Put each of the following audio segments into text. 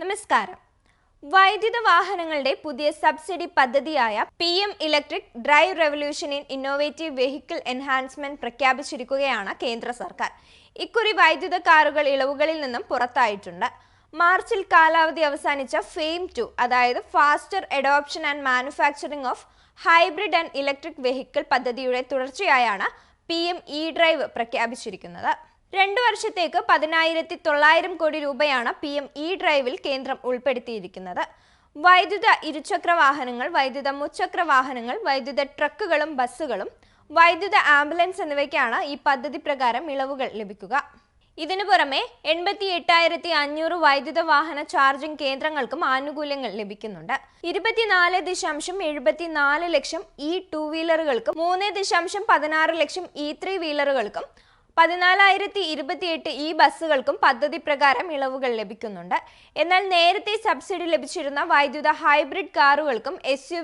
നമസ്കാരം. വൈദ്യുത വാഹനങ്ങളുടെ പുതിയ സബ്സിഡി പദ്ധതിയായ P M electric drive revolution in innovative vehicle enhancement പ്രഖ്യാപിച്ചിരിക്കുകയാണ് കേന്ദ്ര സർക്കാർ. ഇക്കുറി വൈദ്യുത കാറുകൾ ഇളവുകളിൽ നിന്നും പുറത്തായിട്ടുണ്ട്. മാർച്ചിൽ കാലാവധി അവസാനിച്ച ഫെയിം ടു അതായത് faster adoption and manufacturing of hybrid and electric vehicle പദ്ധതിയുടെ തുടർച്ചയായാണ് പി എം ഇ ഡ്രൈവ് പ്രഖ്യാപിച്ചിരിക്കുന്നത്. രണ്ടു വർഷത്തേക്ക് പതിനായിരത്തി തൊള്ളായിരം കോടി രൂപയാണ് പി എം ഇ ഡ്രൈവിൽ കേന്ദ്രം ഉൾപ്പെടുത്തിയിരിക്കുന്നത്. വൈദ്യുത ഇരുചക്ര വാഹനങ്ങൾ വൈദ്യുത മുച്ചക്ര വാഹനങ്ങൾ വൈദ്യുത ട്രക്കുകളും ബസ്സുകളും വൈദ്യുത ആംബുലൻസ് എന്നിവയ്ക്കാണ് ഈ പദ്ധതി പ്രകാരം ഇളവുകൾ ലഭിക്കുക. ഇതിനു പുറമെ എൺപത്തി എട്ടായിരത്തി അഞ്ഞൂറ് വൈദ്യുത വാഹന ചാർജിംഗ് കേന്ദ്രങ്ങൾക്കും ആനുകൂല്യങ്ങൾ ലഭിക്കുന്നുണ്ട്. ഇരുപത്തിനാല് ദശാംശം എഴുപത്തിനാല് ലക്ഷം ഇ ടു വീലറുകൾക്കും മൂന്ന് ദശാംശം പതിനാറ് ലക്ഷം ഇ ത്രീ വീലറുകൾക്കും പതിനാലായിരത്തി ഇരുപത്തിയെട്ട് ഈ ബസ്സുകൾക്കും പദ്ധതി പ്രകാരം ഇളവുകൾ ലഭിക്കുന്നുണ്ട്. എന്നാൽ നേരത്തെ സബ്സിഡി ലഭിച്ചിരുന്ന വൈദ്യുത ഹൈബ്രിഡ് കാറുകൾക്കും എസ്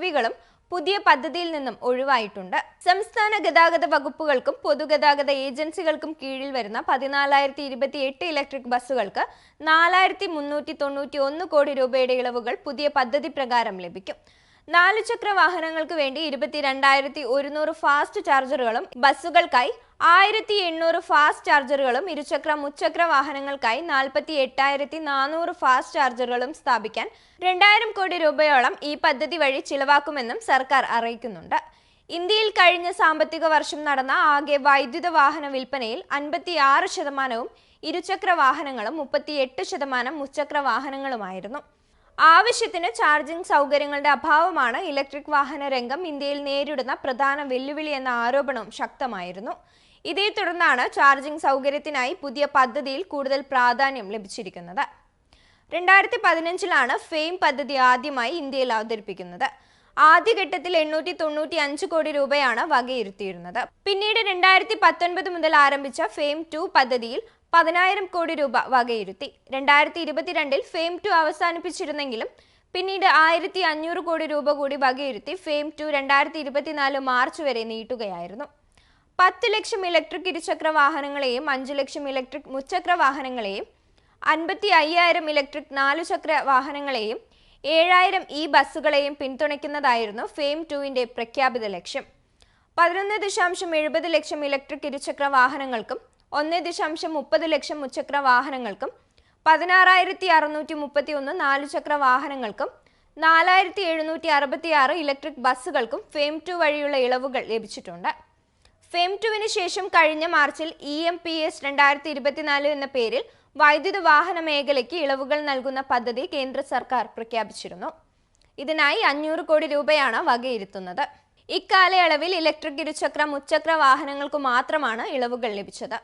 പുതിയ പദ്ധതിയിൽ നിന്നും ഒഴിവായിട്ടുണ്ട്. സംസ്ഥാന ഗതാഗത വകുപ്പുകൾക്കും പൊതുഗതാഗത ഏജൻസികൾക്കും കീഴിൽ വരുന്ന പതിനാലായിരത്തി ഇരുപത്തി എട്ട് ഇലക്ട്രിക് ബസ്സുകൾക്ക് നാലായിരത്തി മുന്നൂറ്റി തൊണ്ണൂറ്റി ഒന്ന് കോടി രൂപയുടെ ഇളവുകൾ പുതിയ പദ്ധതി പ്രകാരം ലഭിക്കും. നാലു ചക്ര വാഹനങ്ങൾക്ക് വേണ്ടി ഇരുപത്തിരണ്ടായിരത്തി ഒരുന്നൂറ് ഫാസ്റ്റ് ചാർജറുകളും ബസ്സുകൾക്കായി ആയിരത്തി എണ്ണൂറ് ഫാസ്റ്റ് ചാർജറുകളും ഇരുചക്ര മുച്ചക്ര വാഹനങ്ങൾക്കായി നാൽപ്പത്തി എട്ടായിരത്തി നാനൂറ് ഫാസ്റ്റ് ചാർജറുകളും സ്ഥാപിക്കാൻ രണ്ടായിരം കോടി രൂപയോളം ഈ പദ്ധതി വഴി ചിലവാക്കുമെന്നും സർക്കാർ അറിയിക്കുന്നുണ്ട്. ഇന്ത്യയിൽ കഴിഞ്ഞ സാമ്പത്തിക വർഷം നടന്ന ആകെ വൈദ്യുത വാഹന വിൽപ്പനയിൽ അൻപത്തിയാറ് ശതമാനവും ഇരുചക്ര വാഹനങ്ങളും മുപ്പത്തിയെട്ട് ശതമാനം മുച്ചക്ര വാഹനങ്ങളുമായിരുന്നു. ആവശ്യത്തിന് ചാർജിംഗ് സൗകര്യങ്ങളുടെ അഭാവമാണ് ഇലക്ട്രിക് വാഹന രംഗം ഇന്ത്യയിൽ നേരിടുന്ന പ്രധാന വെല്ലുവിളി എന്ന ആരോപണവും ശക്തമായിരുന്നു. ഇതേ തുടർന്നാണ് ചാർജിംഗ് സൗകര്യത്തിനായി പുതിയ പദ്ധതിയിൽ കൂടുതൽ പ്രാധാന്യം ലഭിച്ചിരിക്കുന്നത്. രണ്ടായിരത്തി പതിനഞ്ചിലാണ് ഫെയിം പദ്ധതി ആദ്യമായി ഇന്ത്യയിൽ അവതരിപ്പിക്കുന്നത്. ആദ്യഘട്ടത്തിൽ എണ്ണൂറ്റി തൊണ്ണൂറ്റി അഞ്ച് കോടി രൂപയാണ് വകയിരുത്തിയിരുന്നത്. പിന്നീട് രണ്ടായിരത്തി പത്തൊൻപത് മുതൽ ആരംഭിച്ച ഫെയിം ടു പദ്ധതിയിൽ പതിനായിരം കോടി രൂപ വകയിരുത്തി. രണ്ടായിരത്തി ഇരുപത്തിരണ്ടിൽ ഫെയിം ടു അവസാനിപ്പിച്ചിരുന്നെങ്കിലും പിന്നീട് ആയിരത്തി അഞ്ഞൂറ് കോടി രൂപ കൂടി വകയിരുത്തി ഫെയിം ടു രണ്ടായിരത്തി ഇരുപത്തിനാല് മാർച്ച് വരെ നീട്ടുകയായിരുന്നു. പത്ത് ലക്ഷം ഇലക്ട്രിക് ഇരുചക്ര വാഹനങ്ങളെയും അഞ്ച് ലക്ഷം ഇലക്ട്രിക് മുച്ചക്ര വാഹനങ്ങളെയും അൻപത്തി അയ്യായിരം ഇലക്ട്രിക് നാലുചക്ര വാഹനങ്ങളെയും ഏഴായിരം ഇ ബസ്സുകളെയും പിന്തുണയ്ക്കുന്നതായിരുന്നു ഫെയിം ടുവിന്റെ പ്രഖ്യാപിത ലക്ഷ്യം. പതിനൊന്ന് ദശാംശം എഴുപത് ലക്ഷം ഇലക്ട്രിക് ഇരുചക്ര വാഹനങ്ങൾക്കും ഒന്ന് ദശാംശം മുപ്പത് ലക്ഷം മുച്ചക്ര വാഹനങ്ങൾക്കും പതിനാറായിരത്തി അറുന്നൂറ്റി മുപ്പത്തി ഒന്ന് നാലുചക്ര വാഹനങ്ങൾക്കും നാലായിരത്തി എഴുന്നൂറ്റി അറുപത്തി ആറ് ഇലക്ട്രിക് ബസ്സുകൾക്കും ഫെയിം ടു വഴിയുള്ള ഇളവുകൾ ലഭിച്ചിട്ടുണ്ട്. ഫെയിം ടുവിന് ശേഷം കഴിഞ്ഞ മാർച്ചിൽ ഇ എം പി എസ് രണ്ടായിരത്തി ഇരുപത്തിനാല് എന്ന പേരിൽ വൈദ്യുത വാഹന മേഖലയ്ക്ക് ഇളവുകൾ നൽകുന്ന പദ്ധതി കേന്ദ്ര സർക്കാർ പ്രഖ്യാപിച്ചിരുന്നു. ഇതിനായി അഞ്ഞൂറ് കോടി രൂപയാണ് വകയിരുത്തുന്നത്. ഇക്കാലയളവിൽ ഇലക്ട്രിക് ഇരുചക്ര മുച്ചക്ര വാഹനങ്ങൾക്ക് മാത്രമാണ് ഇളവുകൾ ലഭിച്ചത്.